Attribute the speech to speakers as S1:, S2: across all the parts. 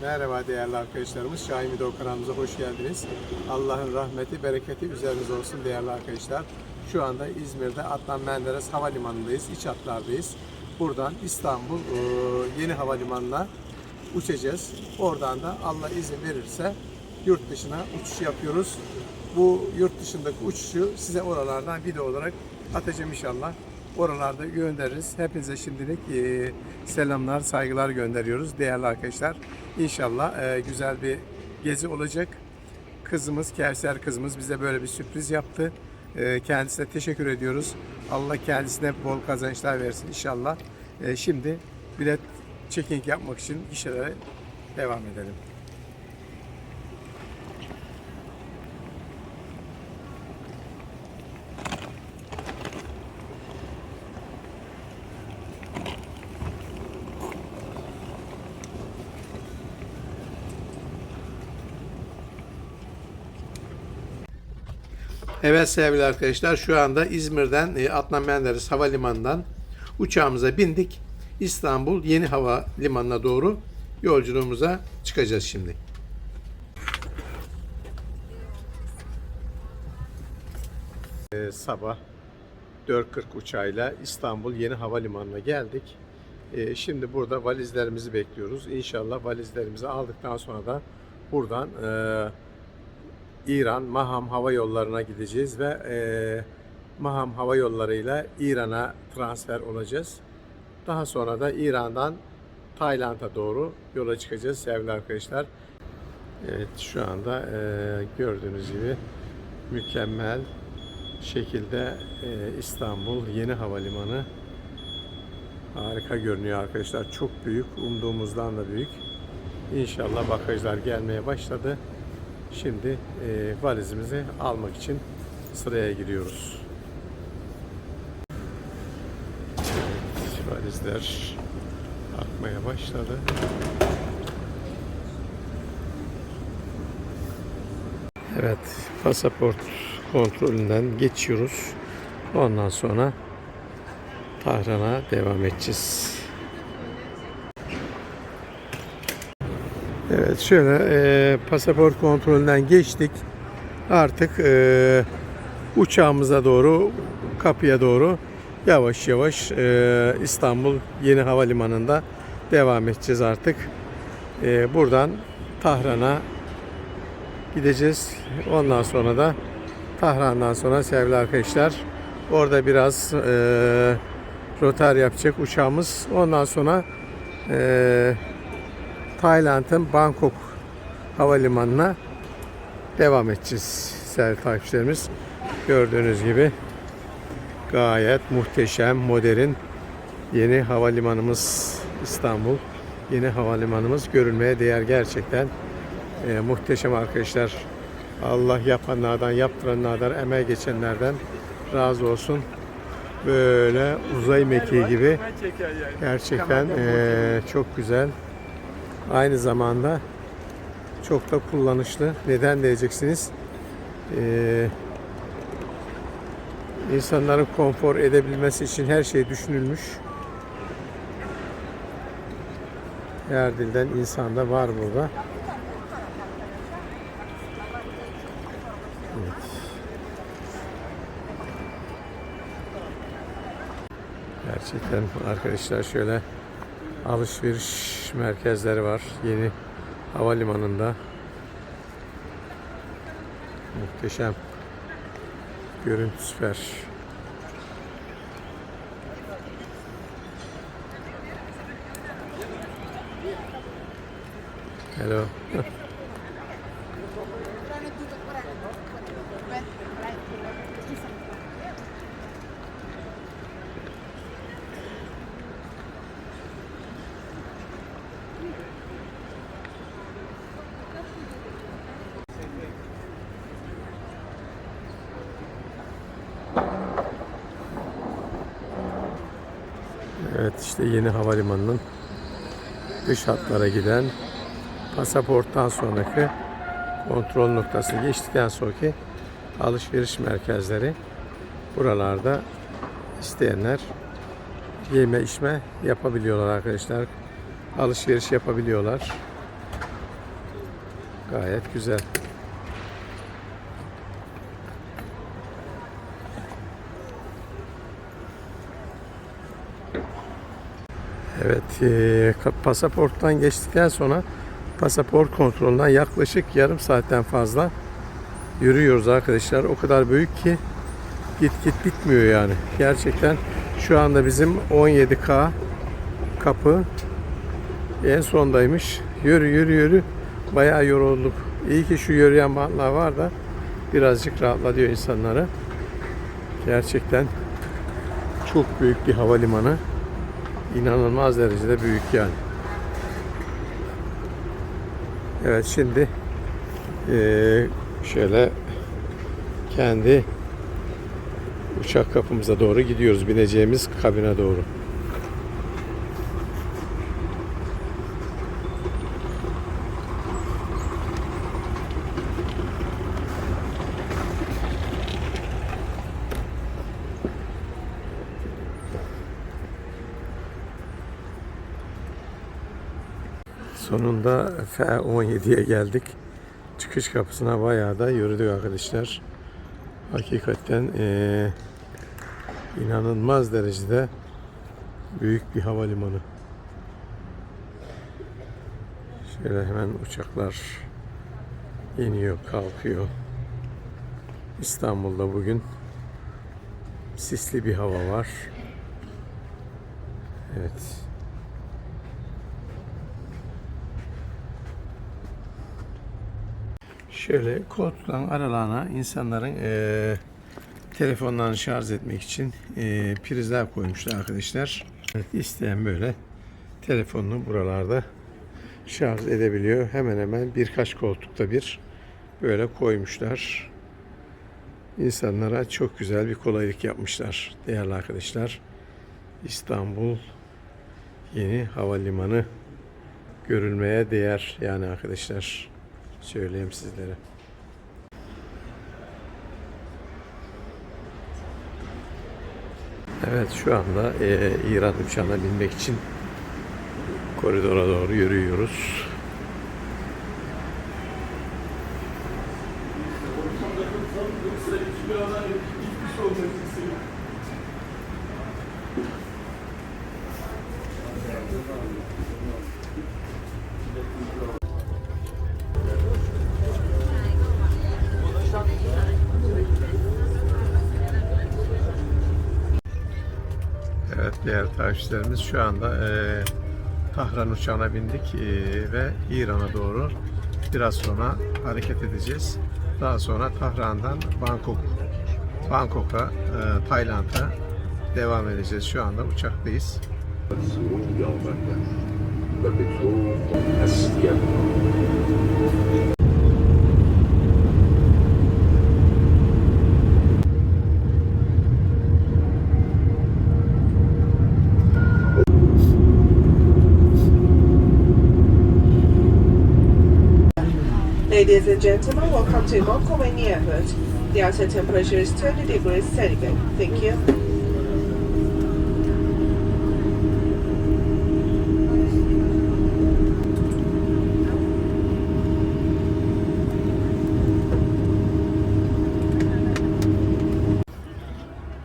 S1: Merhaba değerli arkadaşlarımız. Şahin Video kanalımıza hoş geldiniz. Allah'ın rahmeti, bereketi üzerinize olsun değerli arkadaşlar. Şu anda İzmir'de Adnan Menderes Havalimanı'ndayız, iç hatlardayız. Buradan İstanbul e, Yeni Havalimanı'na uçacağız. Oradan da Allah izin verirse yurt dışına uçuş yapıyoruz. Bu yurt dışındaki uçuşu size oralardan video olarak atacağım inşallah. Oralarda göndeririz. Hepinize şimdilik e, selamlar, saygılar gönderiyoruz değerli arkadaşlar. İnşallah e, güzel bir gezi olacak. Kızımız, Kevser kızımız bize böyle bir sürpriz yaptı. E, kendisine teşekkür ediyoruz. Allah kendisine bol kazançlar versin inşallah. E, şimdi bilet checking yapmak için gişelere devam edelim. Evet sevgili arkadaşlar şu anda İzmir'den e, Adnan Menderes Havalimanı'ndan uçağımıza bindik. İstanbul Yeni Hava Limanı'na doğru yolculuğumuza çıkacağız şimdi. Ee, sabah 4.40 uçağıyla İstanbul Yeni Havalimanı'na geldik. Ee, şimdi burada valizlerimizi bekliyoruz. İnşallah valizlerimizi aldıktan sonra da buradan e, İran Maham Hava Yolları'na gideceğiz ve e, Maham Hava Yolları'yla İran'a transfer olacağız. Daha sonra da İran'dan Tayland'a doğru yola çıkacağız sevgili arkadaşlar. Evet şu anda e, gördüğünüz gibi mükemmel şekilde e, İstanbul Yeni Havalimanı harika görünüyor arkadaşlar. Çok büyük, umduğumuzdan da büyük. İnşallah bagajlar gelmeye başladı. Şimdi e, valizimizi almak için sıraya giriyoruz. Evet, valizler akmaya başladı. Evet, pasaport kontrolünden geçiyoruz. Ondan sonra Tahran'a devam edeceğiz. Evet şöyle e, pasaport kontrolünden geçtik. Artık e, uçağımıza doğru kapıya doğru yavaş yavaş e, İstanbul Yeni Havalimanı'nda devam edeceğiz artık. E, buradan Tahran'a gideceğiz. Ondan sonra da Tahran'dan sonra sevgili arkadaşlar orada biraz e, rotar yapacak uçağımız. Ondan sonra e, Tayland'ın Bangkok havalimanına devam edeceğiz sevgili takipçilerimiz. Gördüğünüz gibi gayet muhteşem, modern yeni havalimanımız İstanbul. Yeni havalimanımız görülmeye değer gerçekten e, muhteşem arkadaşlar. Allah yapanlardan, yaptıranlardan, emeği geçenlerden razı olsun. Böyle uzay mekiği gibi gerçekten e, çok güzel. Aynı zamanda çok da kullanışlı. Neden diyeceksiniz? Ee, insanların konfor edebilmesi için her şey düşünülmüş. Her dilden insan da var burada. Evet. Gerçekten arkadaşlar şöyle alışveriş merkezleri var yeni havalimanında. Muhteşem. Görüntü süper. Hello. Evet işte yeni havalimanının dış hatlara giden pasaporttan sonraki kontrol noktası geçtikten sonraki alışveriş merkezleri buralarda isteyenler yeme içme yapabiliyorlar arkadaşlar. Alışveriş yapabiliyorlar. Gayet güzel. Evet, ka- pasaporttan geçtikten sonra pasaport kontrolünden yaklaşık yarım saatten fazla yürüyoruz arkadaşlar. O kadar büyük ki git git bitmiyor yani. Gerçekten şu anda bizim 17K kapı en sondaymış. Yürü yürü yürü. Bayağı yorulduk. İyi ki şu yürüyen bantlar var da birazcık rahatlatıyor insanları. Gerçekten çok büyük bir havalimanı. İnanılmaz derecede büyük yani. Evet şimdi eee, şöyle kendi uçak kapımıza doğru gidiyoruz. Bineceğimiz kabine doğru. Sonunda F17'ye geldik. Çıkış kapısına bayağı da yürüdük arkadaşlar. Hakikaten eee, inanılmaz derecede büyük bir havalimanı. Şöyle hemen uçaklar iniyor, kalkıyor. İstanbul'da bugün sisli bir hava var. Evet. Şöyle koltukların aralarına insanların eee telefonlarını şarj etmek için eee, prizler koymuşlar arkadaşlar. İsteyen böyle telefonunu buralarda şarj edebiliyor. Hemen hemen birkaç koltukta bir böyle koymuşlar. İnsanlara çok güzel bir kolaylık yapmışlar değerli arkadaşlar. İstanbul yeni havalimanı görülmeye değer yani arkadaşlar söyleyeyim sizlere. Evet şu anda eee, İran uçağına binmek için koridora doğru yürüyoruz. Evet değerli takipçilerimiz şu anda eee Tahran uçağına bindik eee, ve İran'a doğru biraz sonra hareket edeceğiz. Daha sonra Tahran'dan Bangkok, Bangkok'a, eee, Tayland'a devam edeceğiz. Şu anda uçaktayız.
S2: Ladies and gentlemen, welcome to Gokkomeni Airport. The outside temperature is 20 degrees centigrade. Thank you.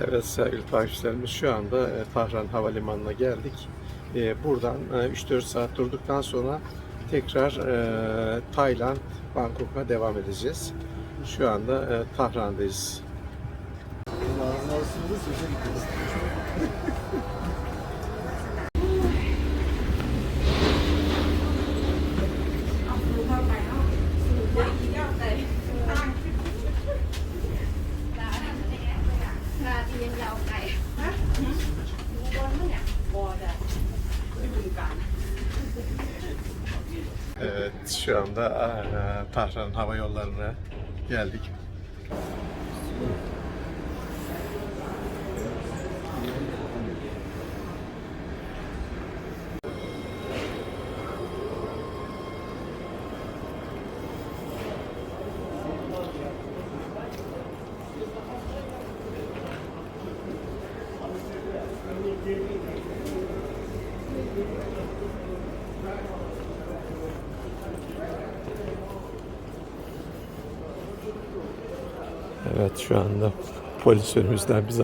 S1: Evet sevgili takipçilerimiz şu anda e, Tahran Havalimanı'na geldik. E, Buradan e, 3-4 saat durduktan sonra tekrar e, Tayland, Bangkok'a devam edeceğiz. Şu anda e, Tahran'dayız.
S3: là
S1: Evet şu anda Tahran Hava Yolları'na geldik. Evet şu anda polis önümüzden bize